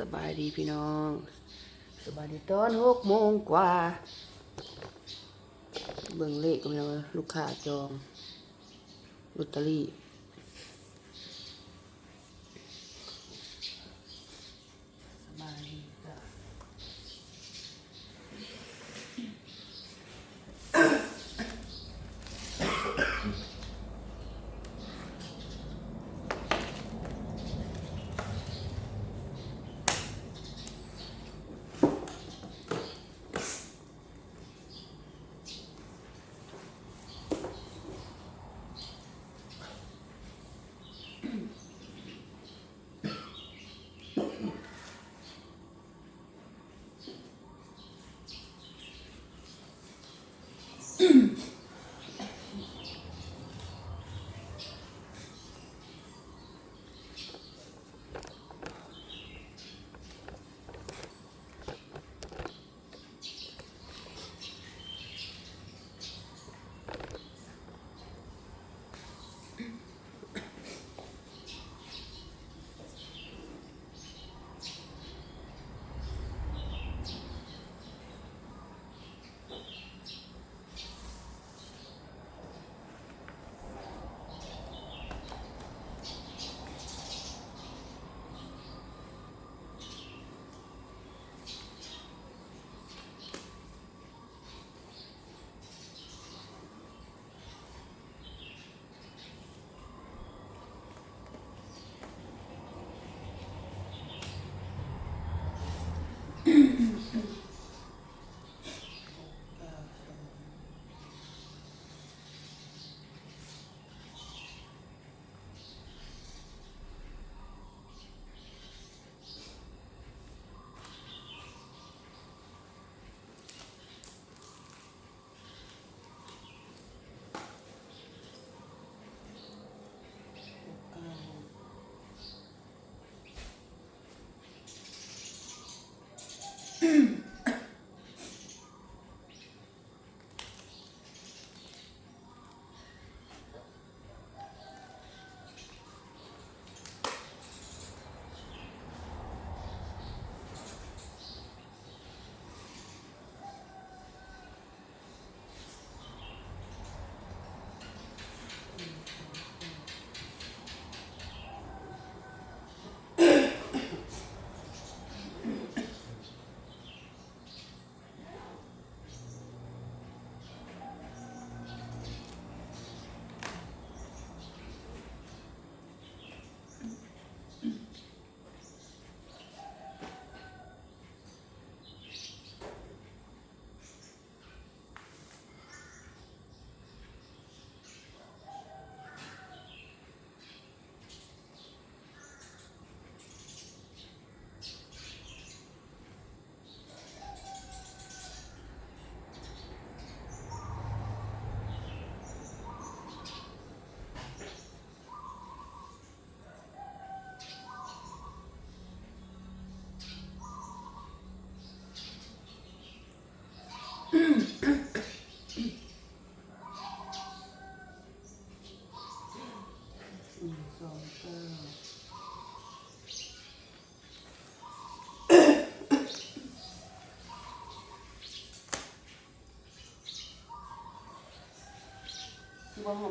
สบายดีพี่น้อง สบายดีตอนหกโมงกว่า เบิ่งเลขกันเอาลูกค้าจองลอตเตอรี่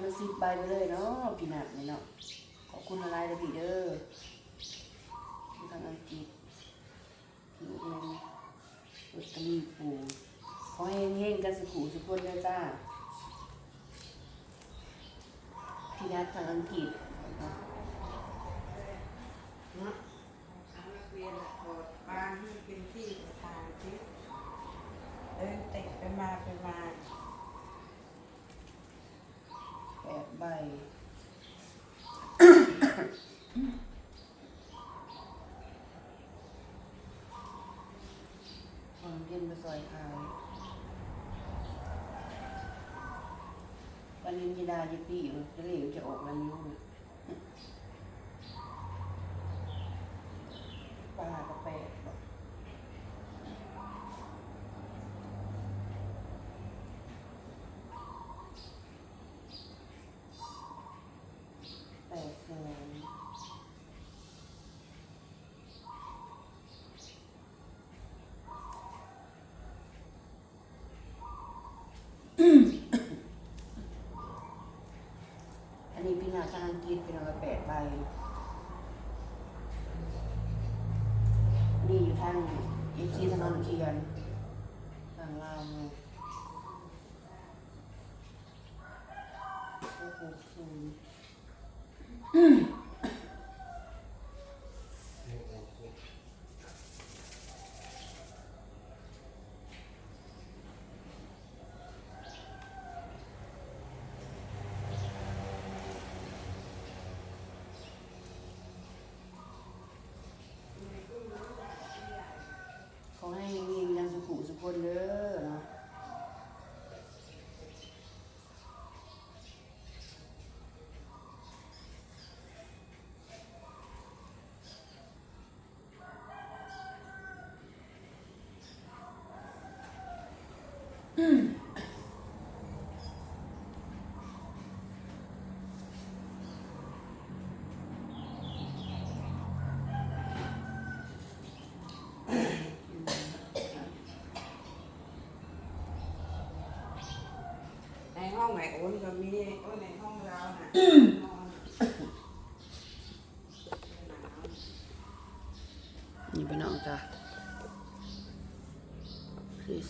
อว่าหอสิบใบไปเลยเนาะพี่นัดนี่เนาะขอบคุณอะไรเด้อพี่เด้อที่ทางอังกฤษที่อุดหนุนลอตเตอรี่ปูขอให้เฮงๆกันสุขุสุขคนเลยจ้าพี่นัดทางอังกฤษนะทางนักเรียนอะถอดบางที่เป็นที่ทางที่เดินเตะไปมาไปมา แปด ใบ ความเย็นมาซอยขายวันนี้ยีดาจะปีอยู่จะเหลวจะออกมันยุ่งปลากระแปดบอกแปดแสนางเอซีถนน เขียนทางลาวหกหกศูนย์ ขอให้มียังสุขุสุขคนเด้อเนาะ ในห้องไหนโอนก็มีโอ้ในห้องเราน่ะนอน นี่พี่น้องจ้ะ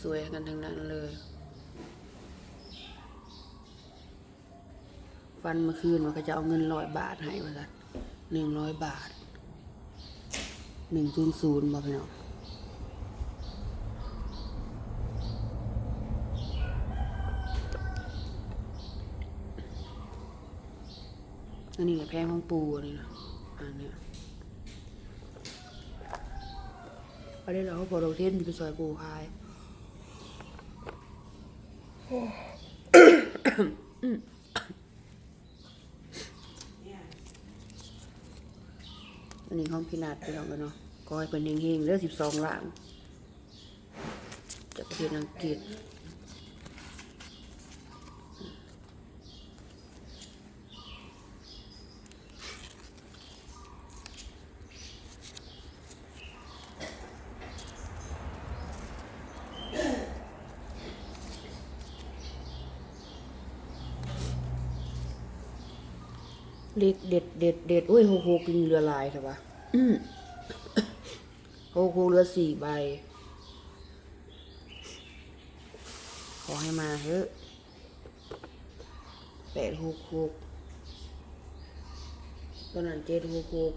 สวยๆกันทั้งนั้นเลย ฟันเมื่อคืนมันก็จะเอาเงินร้อยบาทให้มาสักหนึ่งร้อยบาทหนึ่งศูนย์ศูนย์มาพี่น้องอันนี้แพงของปูอันนี้นะอันเนี้ยอันนี้เราพอเราเทนไปซอยปูขายเนี่ย อันนี้ห้องพินาดไปลองกันเนาะก็ให้เป็นเฮงๆเลือสิบสองล้านจากประเทศอังกฤษ เด็ดเด็ดเด็ดเด็ดโอ้ยโฮโฮกินเรือลายใช่ปะอืมโฮโฮเรือสี่ใบ ขอให้มาเถอะแปดหกหกตอนนั้นเจ็ดหกหก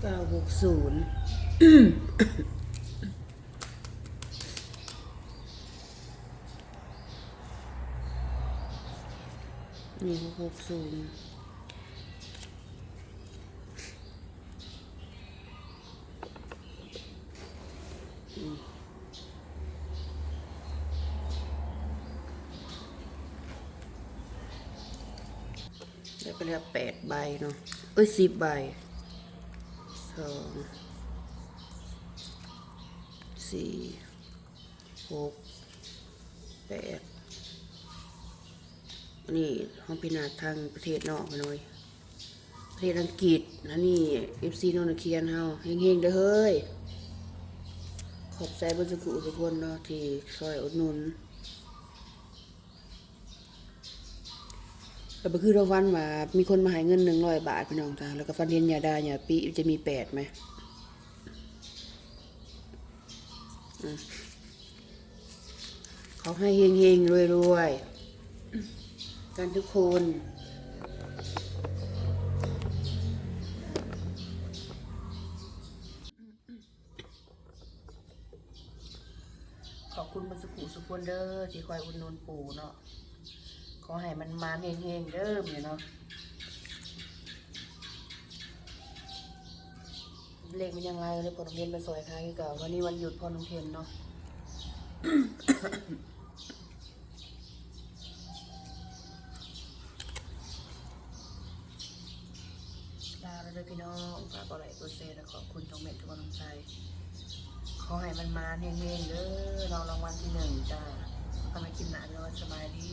เก้าหกศูนย์ นี่หกหกศูนย์ได้ไปแล้วแปดใบเนาะเอ้ยสิบใบสอง สี่หกแปดอันนี้ห้องพินาศทางประเทศนอกไปหน่อย ประเทศอังกฤษอันนี้เอฟซีโนนเคียนเฮาเฮงๆเด้อเฮ้ย ขอบใจบรรจุกุทุกคนเนาะที่ซอยอุดหนุนแต่เมื่อคืนเราวันว่ามีคนมาให้เงินหนึ่งร้อยบาทพี่น้องจ้าแล้วก็ฟันเรียนยาดาย่าปีจะมีแปดไหมอืมเขาให้เฮงๆรวยๆกันทุกคนขอบคุณบรรสุขุสุขคนเด้อที่คอยอุดหนุนปู่เนาะขอให้มันมาเฮงๆเด้อเนี่ยเนาะ เลขมันยังไงเลยพอน้องเทนไปซอยค้ายคือเก่าวันนี้วันหยุดพอน้องเทนเนาะลาแล้วเด้อพี่น้องฝากกดไลค์กดแชร์และขอบคุณทุกเม็ดทุกกำลังใจ ขอให้มันมาเฮงๆเด้อเรารางวัลที่หนึ่งจ้าทำให้คิดหนาเนาะสบายดี